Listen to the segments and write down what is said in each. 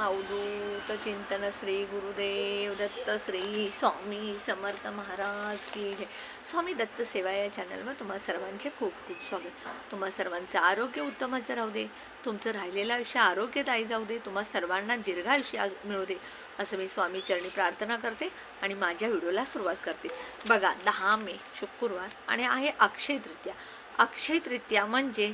अवधूत चिंतन श्री गुरुदेव दत्त श्री स्वामी समर्थ महाराज की जय. स्वामी दत्त सेवा या चॅनलवर तुम्हा सर्वांचे खूप खूप स्वागत. तुम्हा सर्वांचं आरोग्य उत्तमच राहू दे. तुमचं राहिलेलं आयुष्य आरोग्यदायी जाऊ दे. तुम्हा सर्वांना दीर्घायुष्य आज मिळू दे. असं मी स्वामी चरणी प्रार्थना करते आणि माझ्या व्हिडिओला सुरुवात करते. बघा दहा मे शुक्रवार आणि आहे अक्षय तृतीया अक्षय तृतीया म्हणजे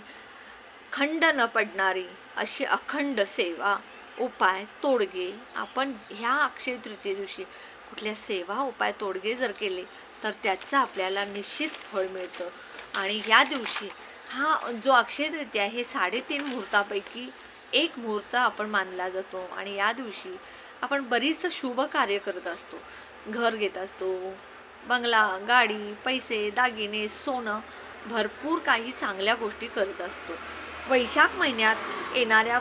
खंड न पडणारी अशी अखंड सेवा उपाय तोडगे. आपण ह्या अक्षय तृतीय दिवशी कुठल्या सेवा उपाय तोडगे जर केले तर त्याचं आपल्याला निश्चित फळ मिळतं. आणि या दिवशी हा जो अक्षय तृतीया आहे हे साडेतीन मुहूर्तापैकी एक मुहूर्त आपण मानला जातो. आणि या दिवशी आपण बरीच शुभ कार्य करत असतो. घर घेत असतो बंगला गाडी पैसे दागिने सोनं भरपूर काही चांगल्या गोष्टी करत असतो. वैशाख महिन्यात येणाऱ्या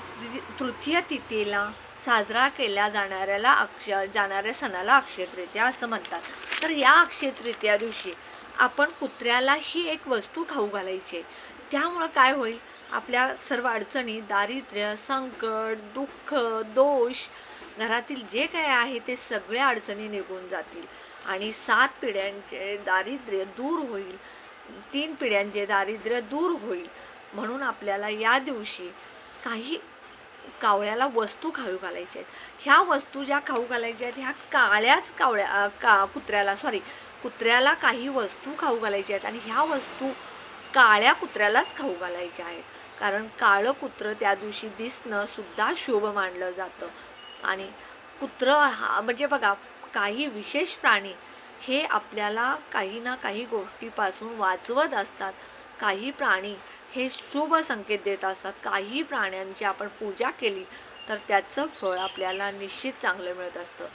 तृतीय तिथीला साजरा केल्या जाणाऱ्याला अक्ष जाणाऱ्या सणाला अक्षयतृतीया असं म्हणतात. तर या अक्षयतृतीया दिवशी आपण कुत्र्याला ही एक वस्तू खाऊ घालायची आहे. त्यामुळं काय होईल? आपल्या सर्व अडचणी दारिद्र्य संकट दुःख दोष घरातील जे काय आहे ते सगळ्या अडचणी निघून जातील. आणि सात पिढ्यांचे दारिद्र्य दूर होईल. तीन पिढ्यांचे दारिद्र्य दूर होईल. म्हणून आपल्याला या दिवशी काही कावळ्याला वस्तू खाऊ घालायच्या आहेत. ह्या वस्तू ज्या खाऊ घालायच्या आहेत ह्या काळ्याच कावळ्या का कुत्र्याला सॉरी कुत्र्याला काही वस्तू खाऊ घालायच्या आहेत आणि ह्या वस्तू काळ्या कुत्र्यालाच खाऊ घालायच्या आहेत. कारण काळं कुत्रं त्या दिवशी दिसणं सुद्धा शुभ मानलं जातं. आणि कुत्रं हा म्हणजे बघा काही विशेष प्राणी हे आपल्याला काही ना काही गोष्टीपासून वाचवत असतात. काही प्राणी हे शुभ संकेत देत असतात. काही प्राण्यांची आपण पूजा केली तर त्याचं फळ आपल्याला निश्चित चांगलं मिळत असतं.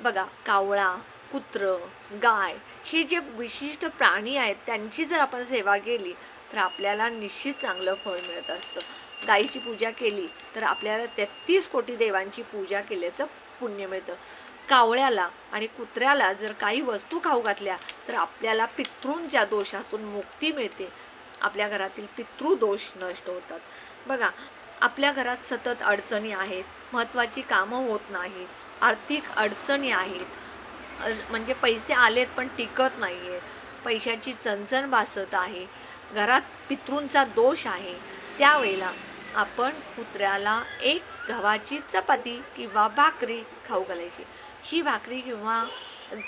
बघा कावळा कुत्र गाय हे जे विशिष्ट प्राणी आहेत त्यांची जर आपण सेवा केली तर आपल्याला निश्चित चांगलं फळ मिळत असतं. गायीची पूजा केली तर आपल्याला तेहतीस कोटी देवांची पूजा केल्याचं पुण्य मिळतं. कावळ्याला आणि कुत्र्याला जर काही वस्तू खाऊ घातल्या तर आपल्याला पितृंच्या दोषातून मुक्ती मिळते. आपल्या घरातील पितृदोष नष्ट होतात. बघा आपल्या घरात सतत अडचणी आहेत महत्त्वाची कामं होत नाहीत आर्थिक अडचणी आहेत. म्हणजे पैसे आलेत पण टिकत नाही आहेत पैशाची चणचण भासत आहे. घरात पितृंचा दोष आहे. त्यावेळेला आपण कुत्र्याला एक गव्हाची चपाती किंवा भाकरी खाऊ घालायची. ही भाकरी किंवा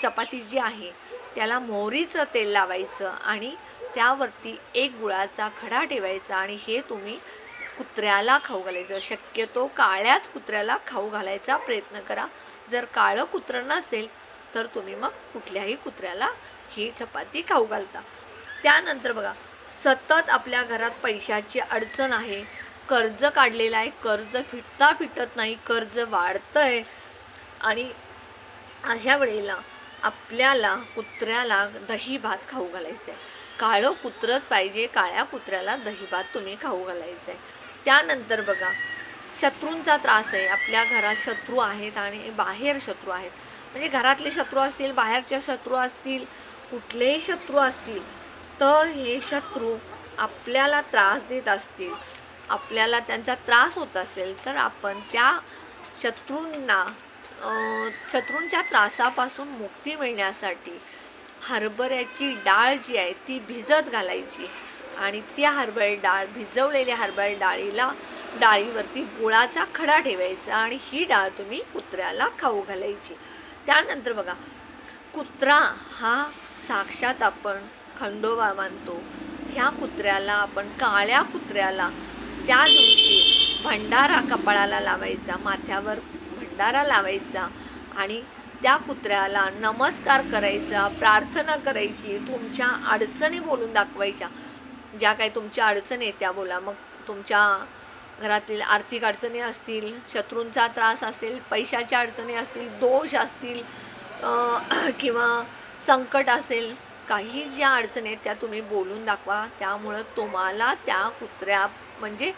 चपाती जी आहे त्याला मोहरीचं तेल लावायचं आणि त्यावरती एक गुळाचा खडा ठेवायचा आणि हे तुम्ही कुत्र्याला खाऊ घालायचं. शक्यतो काळ्याच कुत्र्याला खाऊ घालायचा प्रयत्न करा. जर काळं कुत्रं नसेल तर तुम्ही मग कुठल्याही कुत्र्याला ही चपाती खाऊ घालता. त्यानंतर बघा सतत आपल्या घरात पैशाची अडचण आहे. कर्ज काढलेलं आहे. कर्ज फिटता फिटत नाही. कर्ज वाढतं आहे आणि अशा वेळेला आपल्याला कुत्र्याला दही भात खाऊ घालायचं आहे काळं कुत्रंच पाहिजे काळ्या कुत्र्याला दहीभात तुम्ही खाऊ घालायचं आहे त्यानंतर बघा शत्रूंचा त्रास आहे. आपल्या घरात शत्रू आहेत आणि बाहेर शत्रू आहेत. म्हणजे घरातले शत्रू असतील बाहेरच्या शत्रू असतील कुठलेही शत्रू असतील तर हे शत्रू आपल्याला त्रास देत असतील. आपल्याला त्यांचा त्रास होत असेल तर आपण त्या शत्रूंना शत्रूंच्या त्रासापासून मुक्ती मिळण्यासाठी हरभऱ्याची डाळ जी आहे ती भिजत घालायची आणि त्या हरभरी डाळ भिजवलेल्या हरभरा डाळीला डाळीवरती गुळाचा खडा ठेवायचा आणि ही डाळ तुम्ही कुत्र्याला खाऊ घालायची. त्यानंतर बघा कुत्रा हा साक्षात आपण खंडोबा मानतो. ह्या कुत्र्याला आपण काळ्या कुत्र्याला त्या दिवशी भंडारा कपाळाला लावायचा माथ्यावर भंडारा लावायचा आणि त्या कुत्र्याला नमस्कार करायचा प्रार्थना करायची तुमच्या अडचणी बोलून दाखवायच्या. ज्या काही तुमच्या अडचणी आहेत त्या बोला. मग तुमच्या घरातील आर्थिक अडचणी असतील शत्रूंचा त्रास असेल पैशाच्या अडचणी असतील दोष असतील किंवा संकट असेल काही ज्या अडचणी आहेत त्या तुम्ही बोलून दाखवा. त्यामुळं तुम्हाला त्या कुत्र्या म्हणजे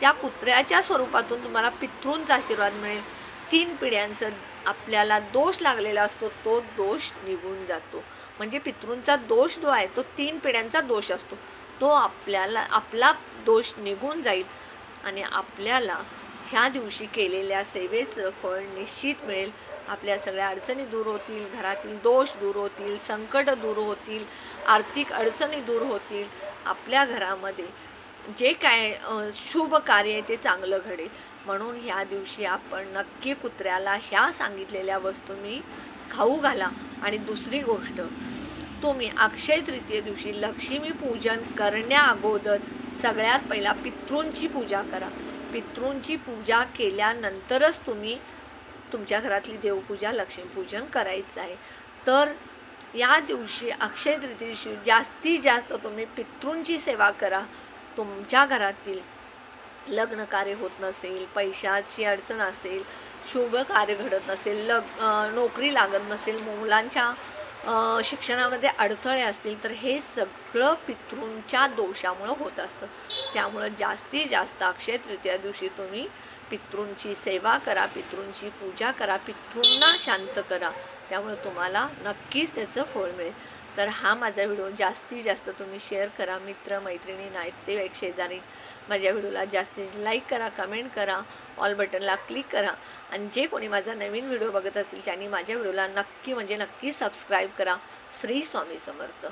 त्या कुत्र्याच्या स्वरूपातून तुम्हाला पितृंचा आशीर्वाद मिळेल. तीन पिढ्यांचं आपल्याला दोष लागलेला असतो तो दोष निघून जातो. म्हणजे पितृंचा दोष जो आहे तो तीन पिढ्यांचा दोष असतो. तो आपल्याला आपला दोष निघून जाईल आणि आपल्याला ह्या दिवशी केलेल्या सेवेचं फळ निश्चित मिळेल. आपल्या सगळ्या अडचणी दूर होतील घरातील दोष दूर होतील संकट दूर होतील आर्थिक अडचणी दूर होतील. आपल्या घरामध्ये जे काय शुभ कार्य आहे ते चांगलं घडेल. म्हणून ह्या दिवशी आपण नक्की कुत्र्याला ह्या सांगितलेल्या वस्तू मी खाऊ घाला. आणि दुसरी गोष्ट तुम्ही अक्षय तृतीय दिवशी लक्ष्मी पूजन करण्या अगोदर सगळ्यात पहिला पितृंची पूजा करा. पितृंची पूजा केल्यानंतरच तुम्ही तुमच्या घरातली देवपूजा लक्ष्मीपूजन करायचं आहे. तर या दिवशी अक्षय तृतीय दिवशी जास्तीत जास्त तुम्ही पितृंची सेवा करा. तुमच्या घरातील लग्न कार्य होत नसेल पैशाची अडचण असेल शुभ कार्य घडत नसेल लग नोकरी लागत नसेल मुलांच्या शिक्षणामध्ये अडथळे असतील तर हे सगळं पितृंच्या दोषामुळं होत असतं. त्यामुळं जास्तीत जास्त अक्षय तृतीया दिवशी तुम्ही पितृंची सेवा करा पितृंची पूजा करा पितृंना शांत करा. त्यामुळे तुम्हाला नक्कीच त्याचं फळ मिळेल. तर हा माझा व्हिडिओ. जास्तीत जास्त तुम्ही शेअर करा. मित्र मैत्रिणी नातेवाईक शेजारी. माझ्या व्हिडिओला जास्तीत लाईक करा कमेंट करा ऑल बटनला क्लिक करा. आणि जे कोणी माझा नवीन व्हिडिओ बघत असतील त्यांनी माझ्या व्हिडिओला नक्की म्हणजे नक्की सबस्क्राईब करा. श्री स्वामी समर्थ.